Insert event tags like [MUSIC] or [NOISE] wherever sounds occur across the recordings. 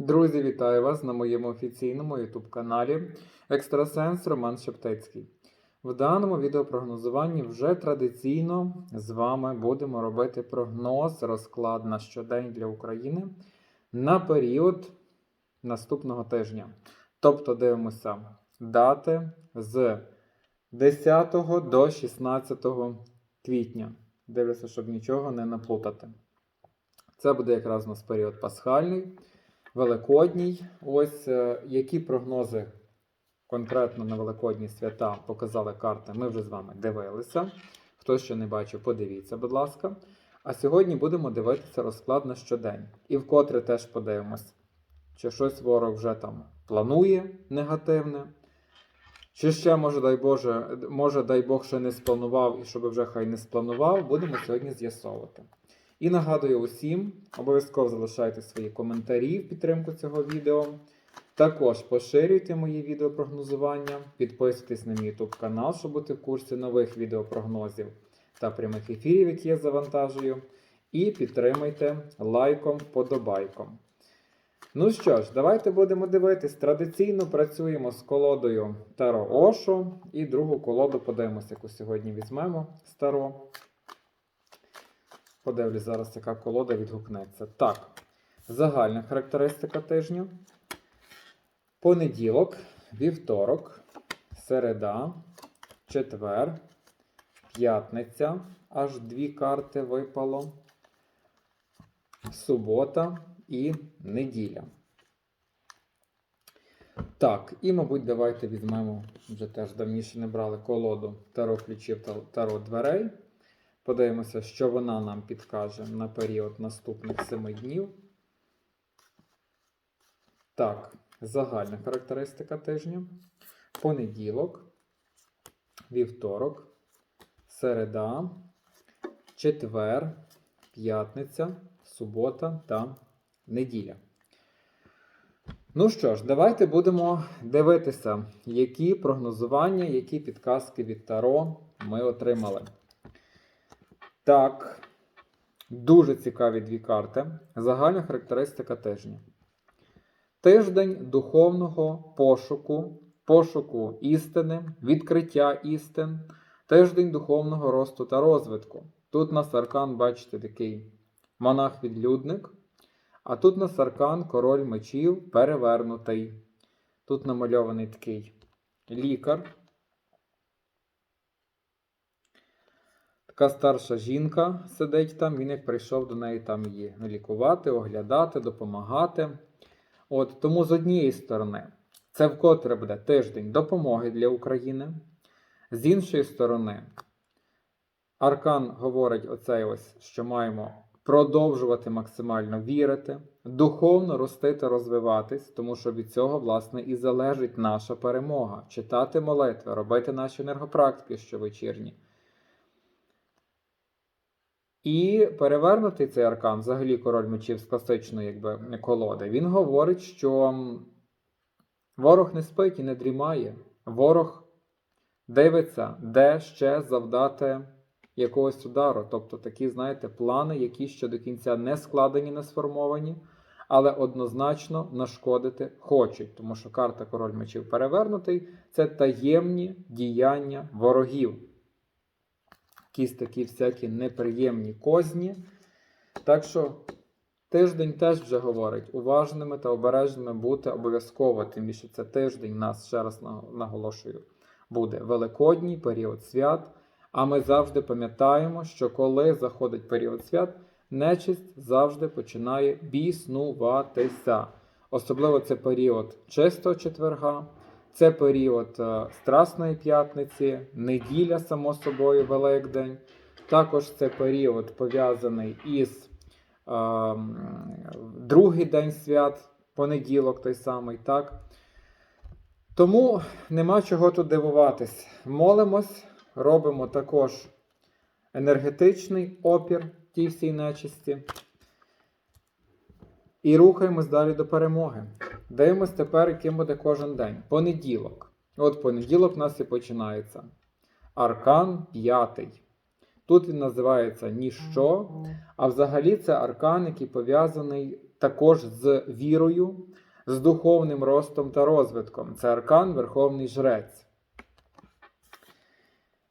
Друзі, вітаю вас на моєму офіційному YouTube каналі Екстрасенс Роман Шептицький. В даному відеопрогнозуванні вже традиційно з вами будемо робити прогноз, розклад на щодень для України на період наступного тижня. Тобто дивимося дати з 10 до 16 квітня. Дивлюся, щоб нічого не наплутати. Це буде якраз у нас період пасхальний. Великодній. Ось е, які прогнози конкретно на Великодні свята показали карти, ми вже з вами дивилися. Хто ще не бачив, подивіться, будь ласка. А сьогодні будемо дивитися розклад на щодень. І вкотре теж подивимось, чи щось ворог вже там планує негативне. Чи ще, може, дай Боже, може, дай Бог, ще не спланував, і щоб вже хай не спланував, будемо сьогодні з'ясовувати. І нагадую усім, обов'язково залишайте свої коментарі в підтримку цього відео. Також поширюйте мої відеопрогнозування, підписуйтесь на мій YouTube канал, щоб бути в курсі нових відеопрогнозів та прямих ефірів, які я завантажую. І підтримайте лайком, вподобайком. Ну що ж, давайте будемо дивитись. Традиційно працюємо з колодою Таро Ошо. І другу колоду подивимося, яку сьогодні візьмемо старо. Подивлюсь зараз, яка колода відгукнеться. Так, загальна характеристика тижню. Понеділок, вівторок, середа, четвер, п'ятниця. Аж дві карти випало. Субота і неділя. Так, і, мабуть, давайте візьмемо, вже теж давніше не брали колоду Таро ключів та Таро дверей. Подивимося, що вона нам підкаже на період наступних 7 днів. Так, загальна характеристика тижня. Понеділок, вівторок, середа, четвер, п'ятниця, субота та неділя. Ну що ж, давайте будемо дивитися, які прогнозування, які підказки від Таро ми отримали. Так, дуже цікаві дві карти. Загальна характеристика тижня. Тиждень духовного пошуку, пошуку істини, відкриття істин, тиждень духовного росту та розвитку. Тут на саркан, бачите, такий монах-відлюдник, а тут на саркан король мечів перевернутий. Тут намальований такий лікар. Така старша жінка сидить там, він як прийшов до неї там її лікувати, оглядати, допомагати. От Тому з однієї сторони, це вкотре буде тиждень допомоги для України. З іншої сторони, Аркан говорить оцей ось, що маємо продовжувати максимально вірити, духовно ростити, розвиватись, тому що від цього, власне, і залежить наша перемога. Читати молитви, робити наші енергопрактики щовечірні. І перевернутий цей аркан, взагалі король мечів з класичної якби, колоди, він говорить, що ворог не спить і не дрімає. Ворог дивиться, де ще завдати якогось удару. Тобто такі, знаєте, плани, які ще до кінця не складені, не сформовані, але однозначно нашкодити хочуть. Тому що карта король мечів перевернутий це таємні діяння ворогів якісь такі всякі неприємні козні. Так що тиждень теж вже говорить, уважними та обережними бути обов'язково, тим більше це тиждень нас, ще раз наголошую, буде великодній період свят. А ми завжди пам'ятаємо, що коли заходить період свят, нечисть завжди починає біснуватися. Особливо це період чистого четверга. Це період е, Страсної п'ятниці, неділя, само собою, Великдень. Також це період пов'язаний із е, другий день свят, понеділок той самий. так? Тому нема чого тут дивуватись. Молимось, робимо також енергетичний опір тій всій нечисті. І рухаємось далі до перемоги. Дивимось тепер, яким буде кожен день. Понеділок. От понеділок у нас і починається. Аркан п'ятий. Тут він називається ніщо. А взагалі це аркан, який пов'язаний також з вірою, з духовним ростом та розвитком. Це аркан Верховний Жрець.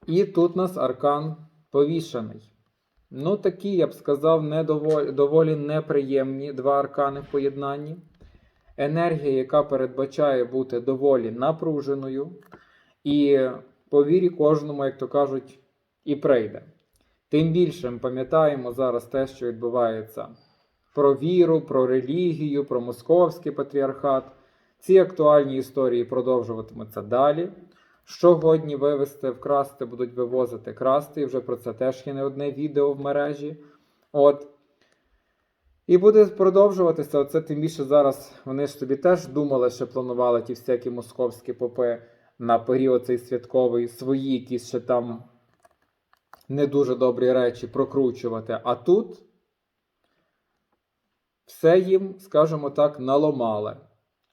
І тут у нас аркан повішений. Ну, такі, я б сказав, не доволі, доволі неприємні два аркани в поєднанні. Енергія, яка передбачає бути доволі напруженою, і по вірі кожному, як то кажуть, і прийде. Тим більше ми пам'ятаємо зараз те, що відбувається про віру, про релігію, про московський патріархат. Ці актуальні історії продовжуватимуться далі. Що годні вивезти, вкрасти, будуть вивозити, красти. І вже про це теж є не одне відео в мережі. От. І буде продовжуватися. Оце тим більше зараз вони ж собі теж думали, що планували ті всякі московські попи на період цей святковий, свої якісь ще там не дуже добрі речі прокручувати. А тут все їм, скажімо так, наломали.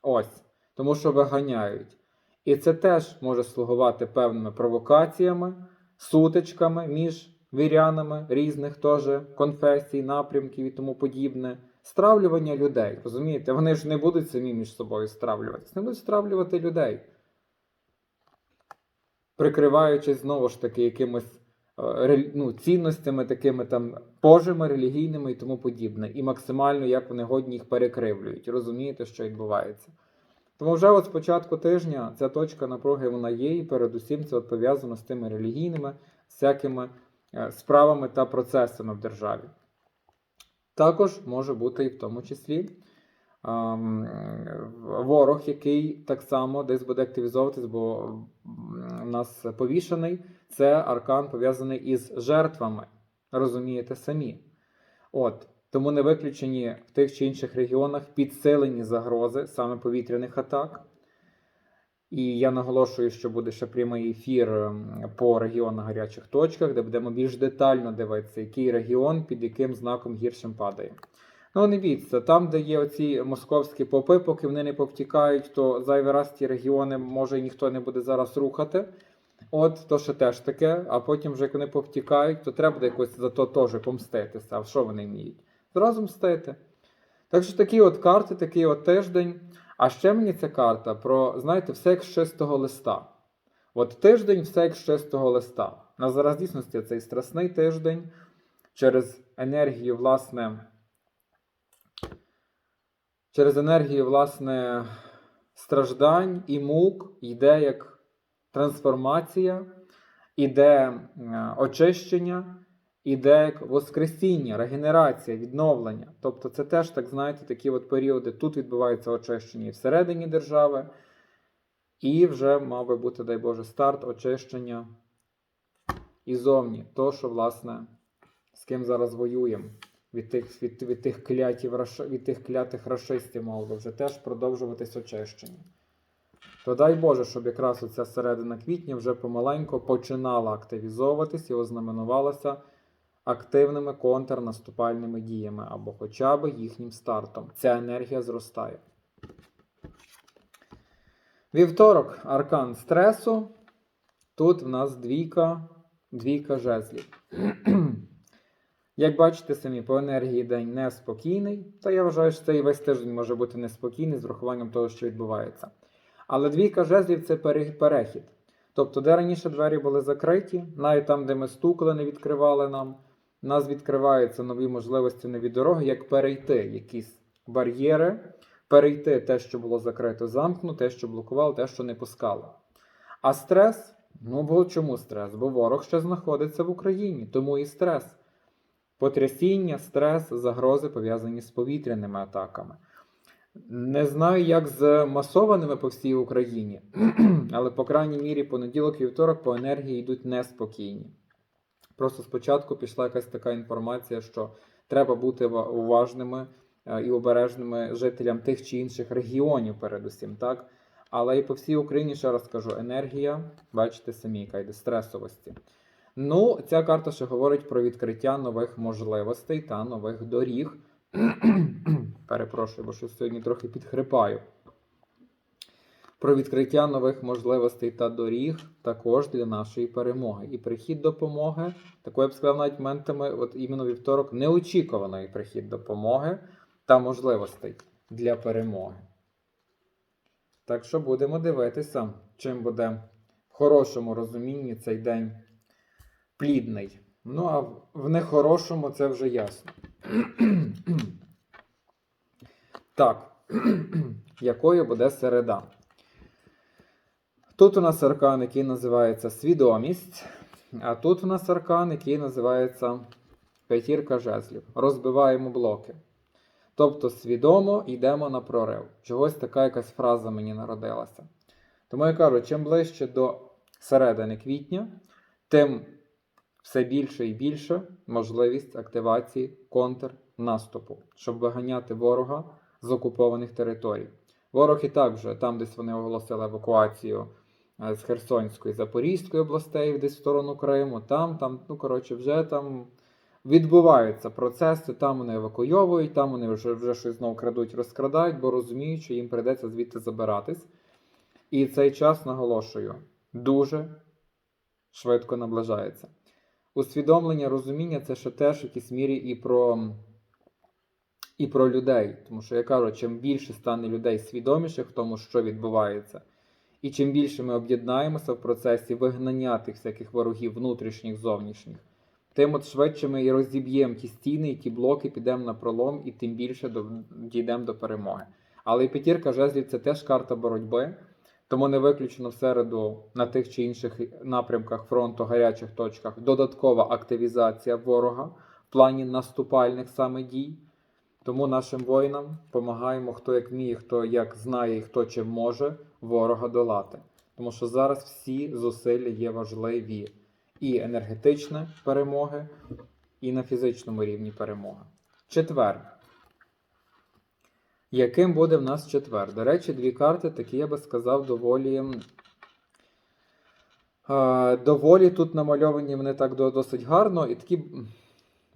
Ось. Тому що виганяють. І це теж може слугувати певними провокаціями, сутичками між вірянами різних теж конфесій, напрямків і тому подібне. Стравлювання людей. Розумієте? Вони ж не будуть самі між собою стравлюватися, не будуть стравлювати людей. Прикриваючись знову ж таки якимось е, ну, цінностями, такими там божими, релігійними і тому подібне. І максимально як вони годні їх перекривлюють. Розумієте, що відбувається. Тому вже от з початку тижня ця точка напруги вона є, і передусім це от пов'язано з тими релігійними всякими е, справами та процесами в державі. Також може бути і в тому числі ем, ворог, який так само десь буде активізовуватись, бо у нас повішений це аркан пов'язаний із жертвами. Розумієте самі. От. Тому не виключені в тих чи інших регіонах підсилені загрози саме повітряних атак. І я наголошую, що буде ще прямий ефір ем, по регіонах гарячих точках, де будемо більш детально дивитися, який регіон під яким знаком гіршим падає. Ну, не бійтеся, там, де є оці московські попи, поки вони не повтікають, то зайвий раз ті регіони може ніхто не буде зараз рухати. От, то ще теж таке, а потім, вже як вони повтікають, то треба буде якось за то теж помститися. А що вони вміють? Зразу мстити. Так що такі от карти, такий от тиждень. А ще мені ця карта про, знаєте, все як з чистого листа. От тиждень все як з чистого листа. На зараз дійсності цей страсний тиждень через енергію, власне, через енергію, власне, страждань і мук йде як трансформація, іде е, очищення, іде воскресіння, регенерація, відновлення. Тобто це теж, так знаєте, такі от періоди. Тут відбувається очищення і всередині держави, і вже мав би бути, дай Боже, старт очищення і зовні. То, що, власне, з ким зараз воюємо. Від тих, від, від, тих клятів, від тих клятих рашистів, мов би, вже теж продовжуватись очищення. То дай Боже, щоб якраз оця середина квітня вже помаленько починала активізовуватись і ознаменувалася активними контрнаступальними діями або хоча б їхнім стартом. Ця енергія зростає. Вівторок аркан стресу. Тут в нас двійка, двійка жезлів. [CLEARS THROAT] Як бачите самі, по енергії день неспокійний, та я вважаю, що цей весь тиждень може бути неспокійний з врахуванням того, що відбувається. Але двійка жезлів це перехід. Тобто, де раніше двері були закриті, навіть там, де ми стукали, не відкривали нам, у нас відкриваються нові можливості, нові дороги, як перейти якісь бар'єри, перейти те, що було закрито, замкнуто, те, що блокувало, те, що не пускало. А стрес, ну бо чому стрес? Бо ворог ще знаходиться в Україні, тому і стрес. Потрясіння, стрес, загрози пов'язані з повітряними атаками. Не знаю, як з масованими по всій Україні, [CLEARS THROAT] але, по крайній мірі, понеділок і вівторок по енергії йдуть неспокійні. Просто спочатку пішла якась така інформація, що треба бути уважними е, і обережними жителям тих чи інших регіонів, передусім, так? Але і по всій Україні, ще раз кажу, енергія, бачите самі, яка йде стресовості. Ну, ця карта ще говорить про відкриття нових можливостей та нових доріг. [CLEARS THROAT] Перепрошую, бо щось сьогодні трохи підхрипаю. Про відкриття нових можливостей та доріг також для нашої перемоги. І прихід допомоги, такою я б сказав, навіть моментами, от іменно вівторок, неочікуваний прихід допомоги. та можливостей для перемоги. Так що будемо дивитися, чим буде в хорошому розумінні цей день плідний. Ну, а в- в нехорошому це вже ясно. [CLEARS THROAT] так, [CLEARS THROAT] якою буде середа? Тут у нас аркан, який називається свідомість, а тут у нас аркан, який називається п'ятірка жезлів. Розбиваємо блоки. Тобто свідомо йдемо на прорив. Чогось така якась фраза мені народилася. Тому я кажу, чим ближче до середини квітня, тим все більше і більше можливість активації контрнаступу, щоб виганяти ворога з окупованих територій. Ворог і так вже там, десь вони оголосили евакуацію з Херсонської, Запорізької областей, десь в сторону Криму. Там, там, ну коротше, вже там відбуваються процеси, там вони евакуйовують, там вони вже, вже щось знову крадуть, розкрадають, бо розуміють, що їм прийдеться звідти забиратись. І цей час, наголошую, дуже швидко наближається. Усвідомлення, розуміння це ще теж в якійсь мірі і про, і про людей. Тому що я кажу, чим більше стане людей свідоміших в тому, що відбувається, і чим більше ми об'єднаємося в процесі вигнання тих всяких ворогів внутрішніх, зовнішніх, тим от швидше ми і розіб'ємо ті стіни, і ті блоки, підемо на пролом, і тим більше до, дійдемо до перемоги. Але і п'ятірка жезлів це теж карта боротьби. Тому не виключено в середу на тих чи інших напрямках фронту, гарячих точках додаткова активізація ворога в плані наступальних саме дій. Тому нашим воїнам допомагаємо, хто як вміє, хто як знає і хто чим може ворога долати. Тому що зараз всі зусилля є важливі. І енергетична перемоги, і на фізичному рівні перемога. Четвер. Яким буде в нас четвер? До речі, дві карти, такі я би сказав, доволі. е, Доволі тут намальовані вони так досить гарно і такі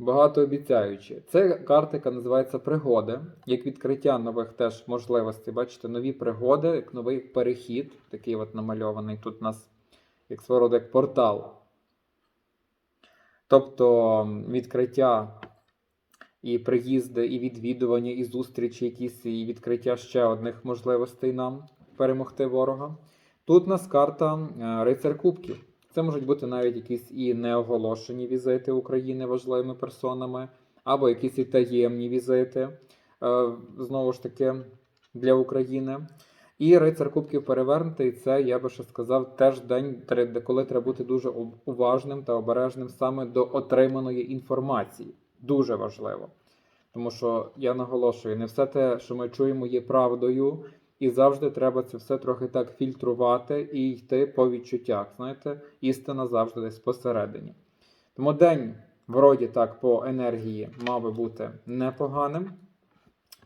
багатообіцяючі. Це карта, яка називається пригоди, як відкриття нових теж можливостей. Бачите, нові пригоди, як новий перехід, такий от намальований. Тут у нас як свого роду як портал. Тобто відкриття і приїзди, і відвідування, і зустрічі якісь, і відкриття ще одних можливостей нам перемогти ворога. Тут у нас карта е, Рицар Кубків. Це можуть бути навіть якісь і неоголошені візити України важливими персонами, або якісь і таємні візити, е, знову ж таки, для України. І рицар Кубків перевернутий, це я би ще сказав, теж день, де- коли треба бути дуже уважним та обережним саме до отриманої інформації. Дуже важливо. Тому що я наголошую, не все те, що ми чуємо, є правдою, і завжди треба це все трохи так фільтрувати і йти по відчуттях. Знаєте, істина завжди десь посередині. Тому день, вроді так, по енергії мав би бути непоганим.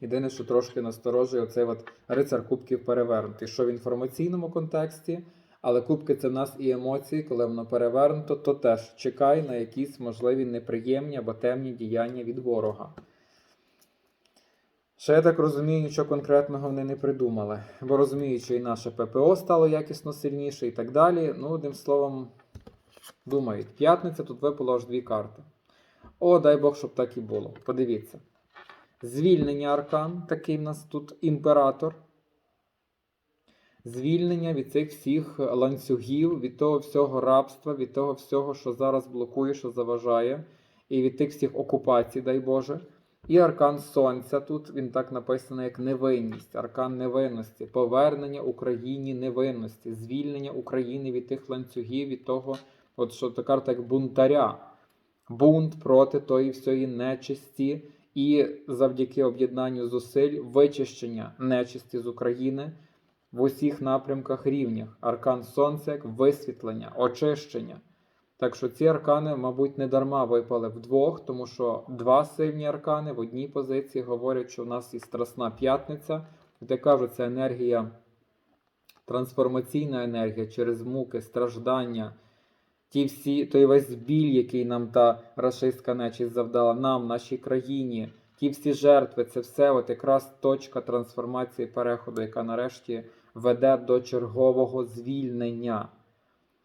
Єдине, що трошки насторожує оцей от рицар кубків перевернутий, що в інформаційному контексті, але кубки це в нас і емоції, коли воно перевернуто, то теж чекай на якісь можливі неприємні або темні діяння від ворога. Ще я так розумію, нічого конкретного вони не придумали, бо розуміють, що і наше ППО стало якісно сильніше і так далі. Ну, одним словом, думають, п'ятниця тут випало аж дві карти. О, дай Бог, щоб так і було. Подивіться. Звільнення аркан, такий в нас тут імператор. Звільнення від цих всіх ланцюгів, від того всього рабства, від того всього, що зараз блокує, що заважає, і від тих всіх окупацій, дай Боже. І аркан Сонця тут він так написаний як невинність, аркан невинності, повернення Україні невинності, звільнення України від тих ланцюгів, від того, от що та карта як бунтаря, бунт проти тої всієї нечисті, і завдяки об'єднанню зусиль вичищення нечисті з України в усіх напрямках рівнях. Аркан Сонця як висвітлення, очищення. Так що ці аркани, мабуть, не дарма випали вдвох, тому що два сильні аркани в одній позиції говорять, що в нас і Страсна п'ятниця, де кажуть, це енергія, трансформаційна енергія через муки, страждання, ті всі, той весь біль, який нам та рашистська нечість завдала, нам, нашій країні, ті всі жертви, це все от якраз точка трансформації переходу, яка нарешті веде до чергового звільнення.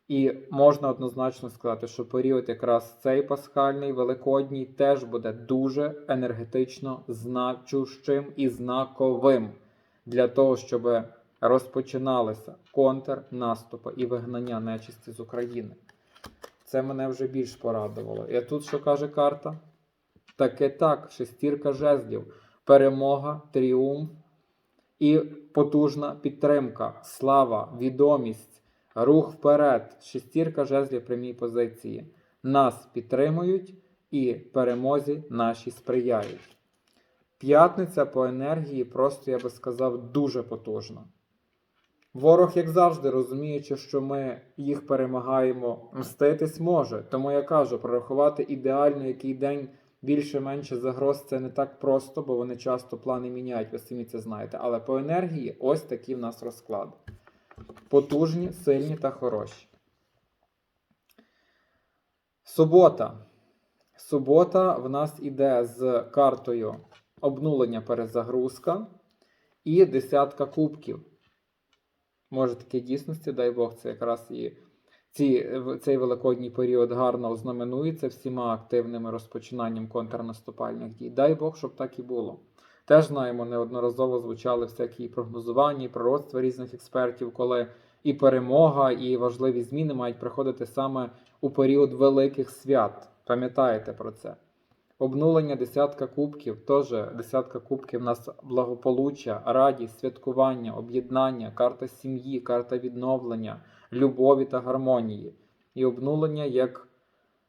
І можна однозначно сказати, що період якраз цей пасхальний, великодній, теж буде дуже енергетично значущим і знаковим для того, щоб розпочиналися контрнаступи і вигнання нечисті з України. Це мене вже більш порадувало. І тут що каже карта? Таке так, шестірка жезлів, перемога, тріумф і потужна підтримка, слава, відомість, рух вперед, шестірка жезлів прямій позиції. Нас підтримують і перемозі наші сприяють. П'ятниця по енергії просто, я би сказав, дуже потужна. Ворог, як завжди, розуміючи, що ми їх перемагаємо, мститись може. Тому я кажу, прорахувати ідеально який день більше-менше загроз це не так просто, бо вони часто плани міняють, ви самі це знаєте. Але по енергії ось такі в нас розклади. Потужні, сильні та хороші. Субота. Субота в нас іде з картою обнулення перезагрузка і десятка кубків. Може таке дійсності, дай Бог, це якраз і ці, цей великодній період гарно ознаменується всіма активними розпочинанням контрнаступальних дій. Дай Бог, щоб так і було. Теж знаємо, неодноразово звучали всякі прогнозування, і пророцтва різних експертів, коли і перемога, і важливі зміни мають приходити саме у період великих свят. Пам'ятаєте про це? Обнулення десятка кубків, теж десятка кубків нас благополуччя, радість, святкування, об'єднання, карта сім'ї, карта відновлення, любові та гармонії. І обнулення як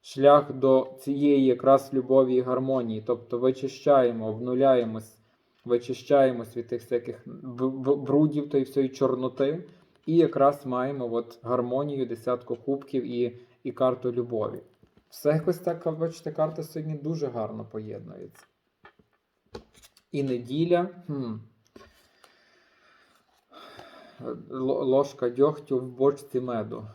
шлях до цієї якраз любові і гармонії. Тобто вичищаємо, обнуляємось, вичищаємось від тих всяких брудів й всієї чорноти. І якраз маємо от гармонію, десятку кубків і, і карту любові. Все якось так, бачите, карта сьогодні дуже гарно поєднується. І неділя. Хм. Ложка дьогтю в бочці меду.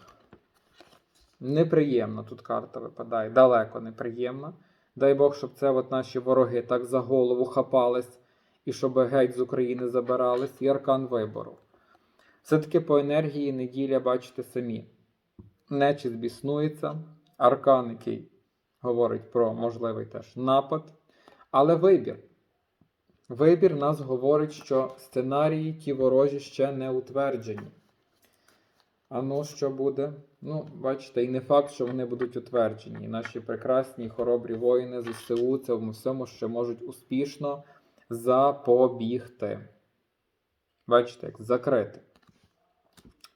Неприємно тут карта випадає. Далеко неприємно. Дай Бог, щоб це от наші вороги так за голову хапались і щоб геть з України забирались, і аркан вибору. Все-таки по енергії неділя, бачите самі. Нечість біснується, аркан, який говорить про можливий теж напад. Але вибір. Вибір нас говорить, що сценарії ті ворожі ще не утверджені. А ну, що буде? Ну, бачите, і не факт, що вони будуть утверджені. Наші прекрасні хоробрі воїни ЗСУ цьому всьому ще можуть успішно запобігти. Бачите, як закрити.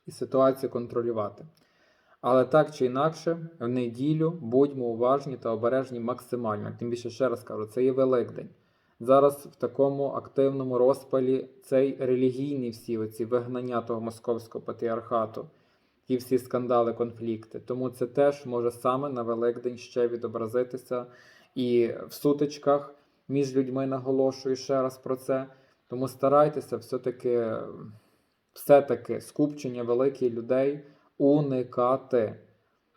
І ситуацію контролювати. Але так чи інакше, в неділю будьмо уважні та обережні максимально. Тим більше, ще раз кажу, це є Великдень. Зараз в такому активному розпалі цей релігійний всі оці вигнання того московського патріархату і всі скандали, конфлікти. Тому це теж може саме на Великдень ще відобразитися і в сутичках між людьми наголошую ще раз про це. Тому старайтеся все-таки, все-таки скупчення великих людей уникати.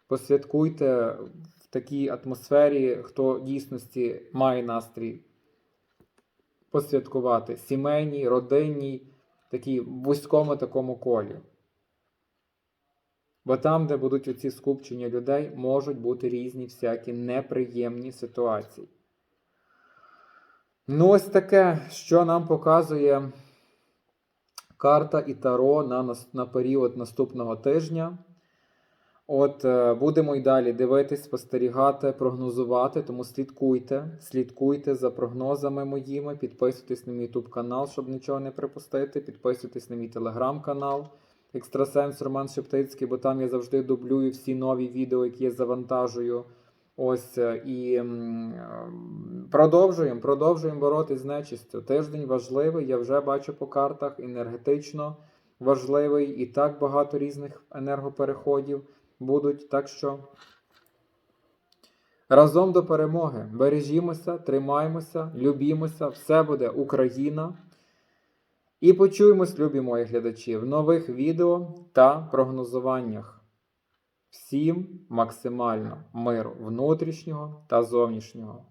Посвяткуйте в такій атмосфері, хто дійсності має настрій посвяткувати сімейній, родинній, такій вузькому такому колі. Бо там, де будуть оці скупчення людей, можуть бути різні всякі неприємні ситуації. Ну, ось таке, що нам показує карта і таро на, на період наступного тижня. От е, будемо й далі дивитись, спостерігати, прогнозувати. Тому слідкуйте, слідкуйте за прогнозами моїми, підписуйтесь на мій YouTube канал, щоб нічого не припустити. Підписуйтесь на мій телеграм-канал Екстрасенс Роман Шептицький, бо там я завжди дублюю всі нові відео, які я завантажую. Ось е, і е, продовжуємо, продовжуємо боротись з нечистю. Тиждень важливий, я вже бачу по картах, енергетично важливий, і так багато різних енергопереходів будуть. Так що разом до перемоги. Бережімося, тримаймося, любімося, все буде Україна. І почуємось, любі мої глядачі, в нових відео та прогнозуваннях. Всім максимально миру внутрішнього та зовнішнього.